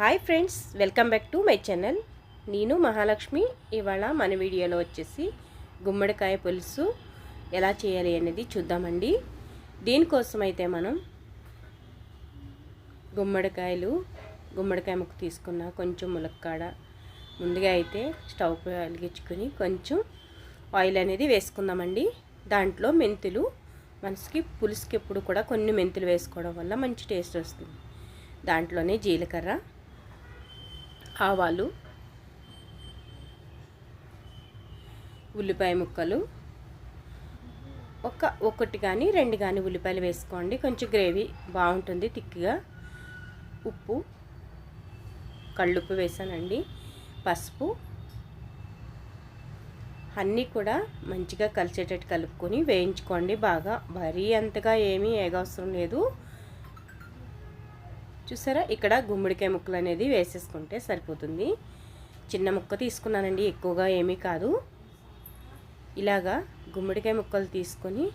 Hi friends welcome back to my channel నేను మహాలక్ష్మి ఇవాళ మన వీడియోలో వచ్చేసి గుమ్మడికాయ పులుసు ఎలా చేయాలి అనేది చూద్దామండి. దీనికోసం అయితే మనం గుమ్మడికాయలు గుమ్మడికాయ ముక్క తీసుకున్న కొంచెం ములక్కాడ ముందుగా అయితే స్టవ్ వెలిగించుకొని కొంచెం ఆయిల్ అనేది వేసుకుందామండి. దాంట్లో మెంతులు మనసుకి పులుసుకి ఎప్పుడు కూడా కొన్ని మెంతులు వేసుకోవడం వల్ల మంచి టేస్ట్ వస్తుంది. దాంట్లోనే జీలకర్ర ఆవాలు ఉల్లిపాయ ముక్కలు ఒక ఒకటి కానీ రెండు కానీ ఉల్లిపాయలు వేసుకోండి. కొంచెం గ్రేవీ బాగుంటుంది తిక్కిగా ఉప్పు కళ్ళుప్పు వేసానండి. పసుపు అన్నీ కూడా మంచిగా కలిసేటట్టు కలుపుకొని వేయించుకోండి. బాగా మరీ అంతగా ఏమీ ఏగవసరం లేదు. చూసారా? ఇక్కడ గుమ్మడికాయ ముక్కలు అనేది వేసేసుకుంటే సరిపోతుంది. చిన్న ముక్క తీసుకున్నానండి ఎక్కువగా ఏమీ కాదు. ఇలాగా గుమ్మడికాయ ముక్కలు తీసుకొని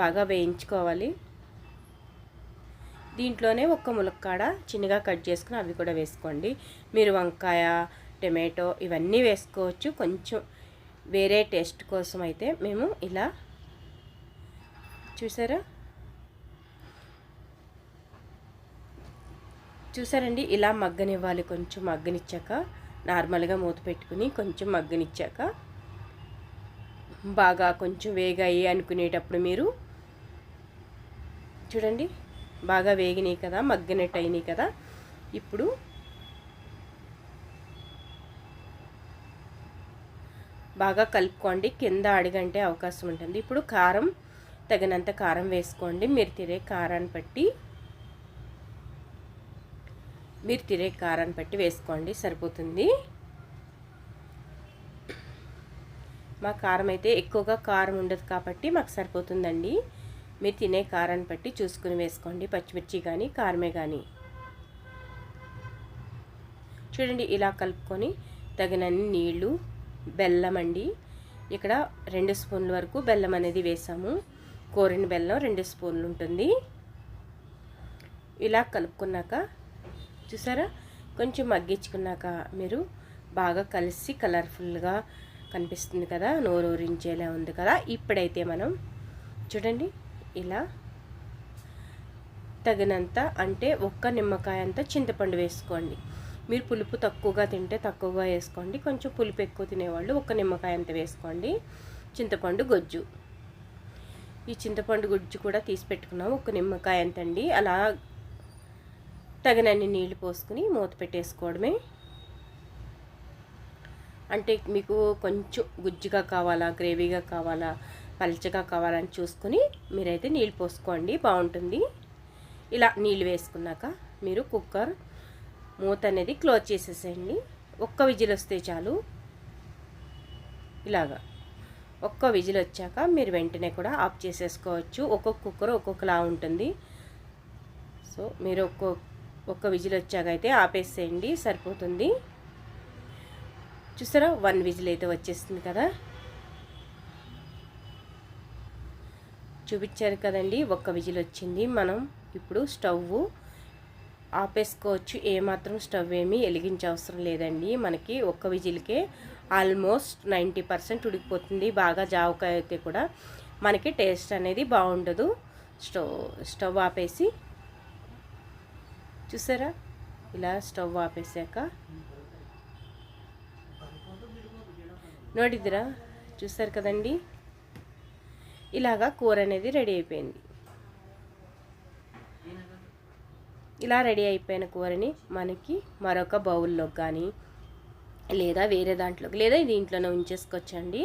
బాగా వేయించుకోవాలి. దీంట్లోనే ఒక్క ములక్కాడ చిన్నగా కట్ చేసుకుని అవి కూడా వేసుకోండి. మీరు వంకాయ టమాటో ఇవన్నీ వేసుకోవచ్చు. కొంచెం వేరే టేస్ట్ కోసం అయితే మేము ఇలా చూసారా? చూసారండి ఇలా మగ్గనివ్వాలి. కొంచెం మగ్గనిచ్చాక నార్మల్గా మూత పెట్టుకుని కొంచెం మగ్గనిచ్చాక బాగా కొంచెం వేగాయి అనుకునేటప్పుడు మీరు చూడండి బాగా వేగినాయి కదా మగ్గినట్టు అయినాయి కదా ఇప్పుడు బాగా కలుపుకోండి. కింద అడిగంటే అవకాశం ఉంటుంది. ఇప్పుడు కారం తగినంత కారం వేసుకోండి. మీరు తినే కారాన్ని బట్టి మీరు తినే కారాన్ని బట్టి వేసుకోండి సరిపోతుంది. మా కారం అయితే ఎక్కువగా కారం ఉండదు కాబట్టి మాకు సరిపోతుందండి. మీరు తినే కారాన్ని బట్టి చూసుకుని వేసుకోండి పచ్చిమిర్చి కానీ కారమే కానీ చూడండి ఇలా కలుపుకొని తగినన్ని నీళ్ళు బెల్లం అండి. ఇక్కడ రెండు స్పూన్ల వరకు బెల్లం అనేది వేసాము. కోరిన బెల్లం రెండు స్పూన్లు ఉంటుంది. ఇలా కలుపుకున్నాక చూసారా? కొంచెం మగ్గించుకున్నాక మీరు బాగా కలిసి కలర్ఫుల్గా కనిపిస్తుంది కదా? నోరూరించేలా ఉంది కదా? ఇప్పుడైతే మనం చూడండి ఇలా తగినంత అంటే ఒక్క నిమ్మకాయ అంత చింతపండు వేసుకోండి. మీరు పులుపు తక్కువగా తింటే తక్కువగా వేసుకోండి. కొంచెం పులుపు ఎక్కువ తినేవాళ్ళు ఒక్క నిమ్మకాయ అంత వేసుకోండి. చింతపండు గొజ్జు. ఈ చింతపండు గుజ్జు కూడా తీసి పెట్టుకున్నాం. ఒక నిమ్మకాయ అంతండి. అలా తగినన్ని నీళ్ళు పోసుకుని మూత పెట్టేసుకోవడమే. అంటే మీకు కొంచెం గుజ్జుగా కావాలా గ్రేవీగా కావాలా పల్చగా కావాలని చూసుకుని మీరైతే నీళ్ళు పోసుకోండి బాగుంటుంది. ఇలా నీళ్ళు వేసుకున్నాక మీరు కుక్కర్ మూత అనేది క్లోజ్ చేసేసేయండి. ఒక్క విజిల్ వస్తే చాలు. ఇలాగా ఒక్క విజిల్ వచ్చాక మీరు వెంటనే కూడా ఆఫ్ చేసేసుకోవచ్చు. ఒక్కొక్క కుక్కర్ ఒక్కొక్కలా ఉంటుంది. సో మీరు ఒక్కొక్క ఒక్క విజిల్ వచ్చాకైతే ఆపేసేయండి సరిపోతుంది. చూసారా వన్ విజిల్ అయితే వచ్చేస్తుంది కదా. చూపించారు కదండి ఒక్క విజిల్ వచ్చింది. మనం ఇప్పుడు స్టవ్ ఆపేసుకోవచ్చు. ఏమాత్రం స్టవ్ ఏమీ వెలిగించే అవసరం లేదండి. మనకి ఒక్క విజిల్కే ఆల్మోస్ట్ నైంటీ పర్సెంట్ ఉడికిపోతుంది. బాగా జావకాయ అయితే కూడా మనకి టేస్ట్ అనేది బాగుండదు. స్టవ్ స్టవ్ ఆపేసి చూసారా? ఇలా స్టవ్ ఆపేసాక. నోడిద్దిరా చూసారు కదండి? ఇలాగా కూర అనేది రెడీ అయిపోయింది. ఇలా రెడీ అయిపోయిన కూరని మనకి మరొక బౌల్లో కానీ లేదా వేరే దాంట్లోకి లేదా దీంట్లోనే ఉంచేసుకోవచ్చండి.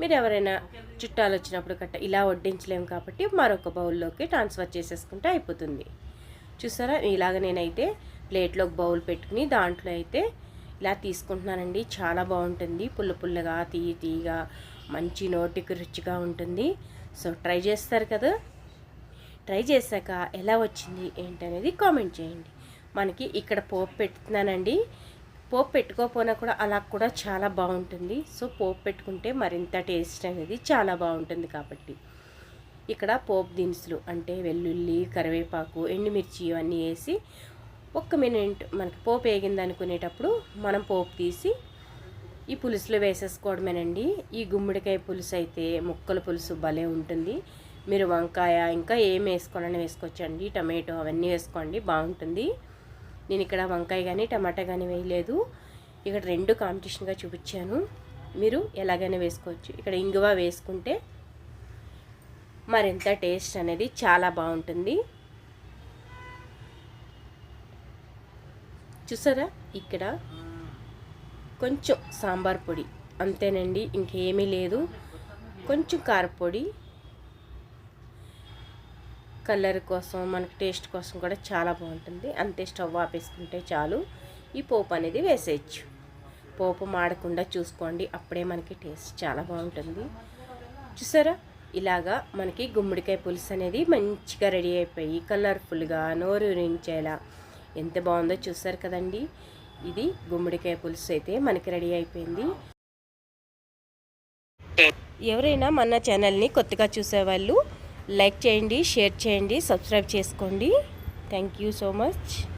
మీరు ఎవరైనా చుట్టాలు వచ్చినప్పుడు కట్ట ఇలా వడ్డించలేము కాబట్టి మరొక బౌల్లోకి ట్రాన్స్ఫర్ చేసేసుకుంటే అయిపోతుంది. చూసారా? ఇలాగ నేనైతే ప్లేట్లోకి బౌల్ పెట్టుకుని దాంట్లో అయితే ఇలా తీసుకుంటున్నానండి. చాలా బాగుంటుంది. పుల్ల పుల్లగా తీయ తీయగా మంచి నోటికి రుచిగా ఉంటుంది. సో ట్రై చేస్తారు కదా? ట్రై చేశాక ఎలా వచ్చింది ఏంటనేది కామెంట్ చేయండి. మనకి ఇక్కడ పోపు పెట్టుతున్నానండి పోపు పెట్టుకోకపోయినా కూడా అలా కూడా చాలా బాగుంటుంది. సో పోపు పెట్టుకుంటే మరింత టేస్ట్ అనేది చాలా బాగుంటుంది కాబట్టి. ఇక్కడ పోపు దినుసులు అంటే వెల్లుల్లి కరివేపాకు ఎండుమిర్చి ఇవన్నీ వేసి ఒక్క మినిట్ మనకి పోపు వేగింది అనుకునేటప్పుడు మనం పోపు తీసి ఈ పులుసులో వేసేసుకోవడమేనండి. ఈ గుమ్మడికాయ పులుసు అయితే ముక్కల పులుసు భలే ఉంటుంది. మీరు వంకాయ ఇంకా ఏం వేసుకోవాలని వేసుకోవచ్చండి. టమాటో అవన్నీ వేసుకోండి బాగుంటుంది. నేను ఇక్కడ వంకాయ కానీ టమాటా కానీ వేయలేదు. ఇక్కడ రెండు కాంపిటీషన్గా చూపించాను. మీరు ఎలాగైనా వేసుకోవచ్చు. ఇక్కడ ఇంగువ వేసుకుంటే మరింత టేస్ట్ అనేది చాలా బాగుంటుంది. చూసారా? ఇక్కడ కొంచెం సాంబార్ పొడి. అంతేనండి ఇంకేమీ లేదు. కొంచెం కారపొడి. కలర్ కోసం మనకి టేస్ట్ కోసం కూడా చాలా బాగుంటుంది. అంతే స్టవ్ ఆపేసుకుంటే చాలు. ఈ పోపు అనేది వేసేయచ్చు. పోపు మాడకుండా చూసుకోండి అప్పుడే మనకి టేస్ట్ చాలా బాగుంటుంది. చూసారా? ఇలాగా మనకి గుమ్మడికాయ పులుసు అనేది మంచిగా రెడీ అయిపోయి కలర్ఫుల్గా నోరు నించేలా ఎంత బాగుందో చూసారు కదండి. ఇది గుమ్మడికాయ పులుసు అయితే మనకి రెడీ అయిపోయింది. ఎవరైనా మన ఛానల్ని కొత్తగా చూసేవాళ్ళు లైక్ చేయండి షేర్ చేయండి సబ్స్క్రైబ్ చేసుకోండి. Thank you so much.